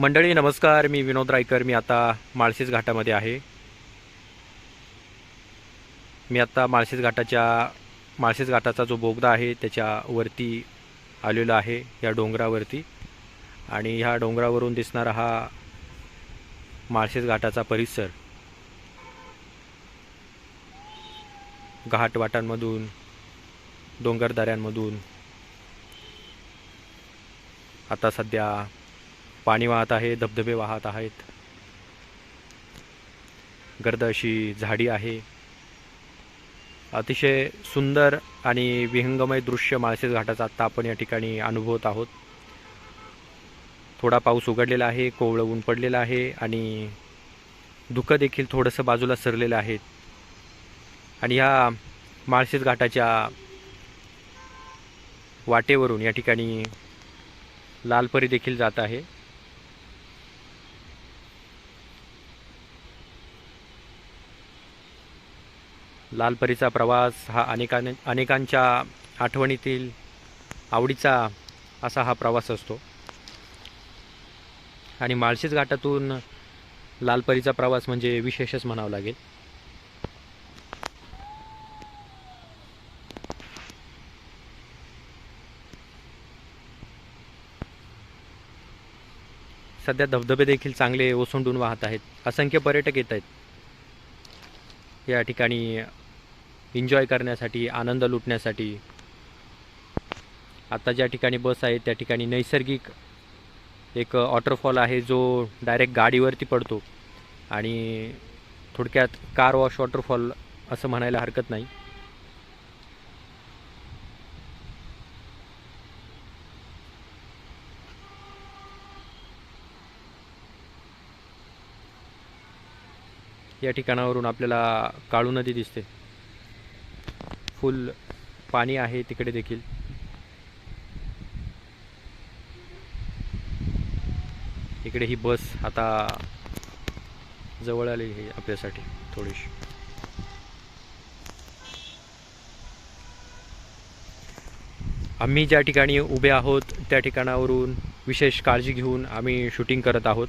मंडळी नमस्कार. मी विनोद रायकर. मी आता माळशेज घाटामध्ये आहे. मी आता माळशेज घाटाच्या माळशेज घाटाचा जो बोगदा आहे त्याच्या वरती आलेलो आहे या डोंगरावरती. आणि ह्या डोंगरावरून दिसणारा हा माळशेज घाटाचा परिसर. घाटवाटांमधून डोंगरदऱ्यांमधून. आता सध्या पाणी वाहत आहे धबधबे वाहत आहेत. गर्द अशी झाडी आहे. अतिशय सुंदर आणि विहंगमय दृश्य माळशेज घाटाचा आत्ता आपण या ठिकाणी अनुभवत आहोत. थोडा पाऊस उघडलेला आहे कोवळं ऊन पडलेलं आहे आणि धुकं देखील थोडंसं बाजूला सरलेलं आहे. आणि ह्या माळशेज घाटाच्या वाटेवरून या ठिकाणी लालपरी देखील जात आहे. लालपरीचा प्रवास हा अनेकां अनेकांच्या आठवणीतील आवडीचा असा हा प्रवास असतो. आणि माळशेज घाटातून लालपरीचा प्रवास म्हणजे विशेषच म्हणावं लागेल. सध्या धबधबे देखील चांगले ओसंडून वाहत आहेत. असंख्य पर्यटक येत आहेत. या ठिकाणी एन्जॉय करण्यासाठी आनंद लुटण्यासाठी. आता ज्या ठिकाणी बस आहे त्या ठिकाणी नैसर्गिक एक वॉटरफॉल आहे जो डायरेक्ट गाडीवरती पडतो. आणि थोडक्यात कार वॉश वॉटरफॉल असं म्हणायला हरकत नाही. या ठिकाणावरून आपल्याला काळू नदी दिसते. फुल पाणी आहे तिकडे देखील. इकडे ही बस आता जवळ आली आहे आपल्यासाठी थोडीशी. आम्ही ज्या ठिकाणी उभे आहोत त्या ठिकाणावरून विशेष काळजी घेऊन आम्ही शूटिंग करत आहोत.